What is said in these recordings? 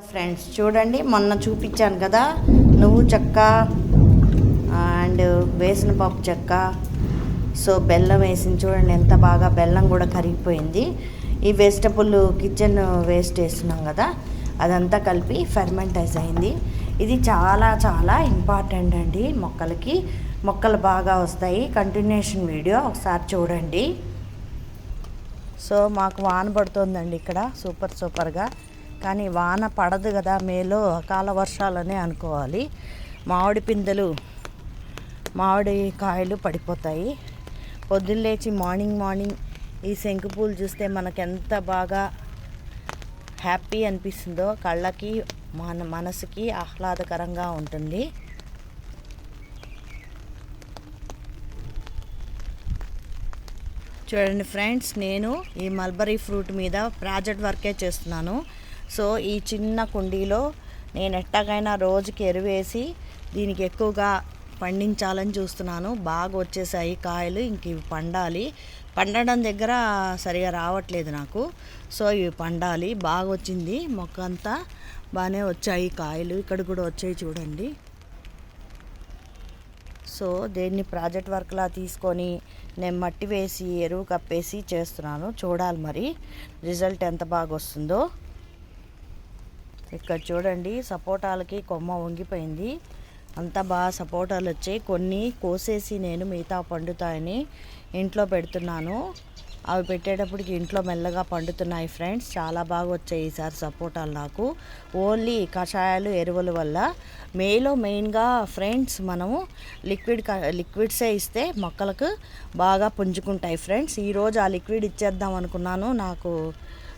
Friends చూడండి మొన్న చూపించాను కదా నువ్వు చెక్క అండ్ వేసిన పప్పు చెక్క. సో బెల్లం వేసింది చూడండి ఎంత బాగా బెల్లం కూడా కరిగిపోయింది. ఈ వెజిటబుల్ కిచెన్ వేస్ట్ వేస్తున్నాం కదా అదంతా కలిపి ఫెర్మెంటైజ్ అయింది. ఇది చాలా చాలా ఇంపార్టెంట్ అండి మొక్కలకి. మొక్కలు బాగా వస్తాయి. కంటిన్యూషన్ వీడియో ఒకసారి చూడండి. సో మాకు వాన పడుతుందండి ఇక్కడ సూపర్ సూపర్గా. కానీ వాన పడదు కదా మేలో అకాల వర్షాలనే అనుకోవాలి. మామిడి పిందెలు మామిడి కాయలు పడిపోతాయి. పొద్దున్న లేచి మార్నింగ్ మార్నింగ్ ఈ శంకు పూలు చూస్తే మనకు ఎంత బాగా హ్యాపీ అనిపిస్తుందో కళ్ళకి మన మనసుకి ఆహ్లాదకరంగా ఉంటుంది. చూడండి ఫ్రెండ్స్ నేను ఈ మల్బరీ ఫ్రూట్ మీద ప్రాజెక్ట్ వర్కే చేస్తున్నాను. సో ఈ చిన్న కుండీలో నేను ఎట్టాగైనా రోజుకి ఎరువేసి దీనికి ఎక్కువగా పండించాలని చూస్తున్నాను. బాగా వచ్చేసాయి కాయలు ఇంక ఇవి పండాలి. పండడం దగ్గర సరిగా రావట్లేదు నాకు. సో ఇవి పండాలి. బాగా వచ్చింది. మొక్క అంతా బాగానే వచ్చాయి కాయలు. ఇక్కడ కూడా వచ్చాయి చూడండి. సో దేన్ని ప్రాజెక్ట్ వర్క్లా తీసుకొని నేను మట్టి వేసి ఎరువు కప్పేసి చేస్తున్నాను. చూడాలి మరి. రిజల్ట్ ఎంత బాగా వస్తుందో. ఇక్కడ చూడండి సపోటాలకి కొమ్మ వంగిపోయింది. అంతా బాగా సపోటాలు వచ్చాయి. కొన్ని కోసేసి నేను మిగతా పండుతాయని ఇంట్లో పెడుతున్నాను. అవి పెట్టేటప్పటికి ఇంట్లో మెల్లగా పండుతున్నాయి ఫ్రెండ్స్. చాలా బాగా వచ్చాయి ఈసారి సపోటాలు నాకు. ఓన్లీ కషాయాలు ఎరువుల వల్ల. మేలో మెయిన్గా ఫ్రెండ్స్ మనము లిక్విడ్ లిక్విడ్సే ఇస్తే మొక్కలకు బాగా పుంజుకుంటాయి ఫ్రెండ్స్. ఈరోజు ఆ లిక్విడ్ ఇచ్చేద్దాం అనుకున్నాను. నాకు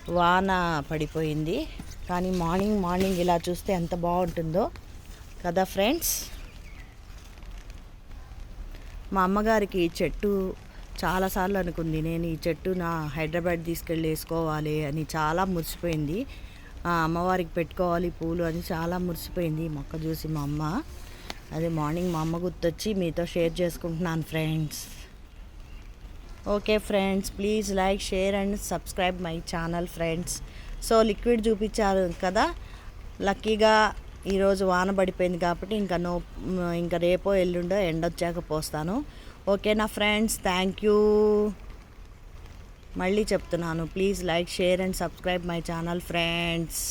వాన పడిపోయింది. కానీ మార్నింగ్ మార్నింగ్ ఇలా చూస్తే ఎంత బాగుంటుందో కదా ఫ్రెండ్స్? మా అమ్మగారికి ఈ చెట్టు చాలాసార్లు అనుకుంది. నేను ఈ చెట్టు నా హైదరాబాద్ తీసుకెళ్ళి వేసుకోవాలి అని చాలా మురిసిపోయింది. ఆ, అమ్మవారికి పెట్టుకోవాలి పూలు అని చాలా మురిసిపోయింది మొక్క చూసి మా అమ్మ. అదే మార్నింగ్ మా అమ్మ గుర్తొచ్చి మీతో షేర్ చేసుకుంటున్నాను friends. Okay friends please like share and subscribe my channel friends. So liquid చూపించారు కదా. లక్కీగా ఈరోజు వాన పడిపోయింది కాబట్టి ఇంకా నో ఇంకా రేపో ఎల్లుండో ఎండొచ్చాక పోస్తాను. ఓకేనా ఫ్రెండ్స్ థ్యాంక్ యూ. మళ్ళీ చెప్తున్నాను. Please like share and subscribe my channel friends.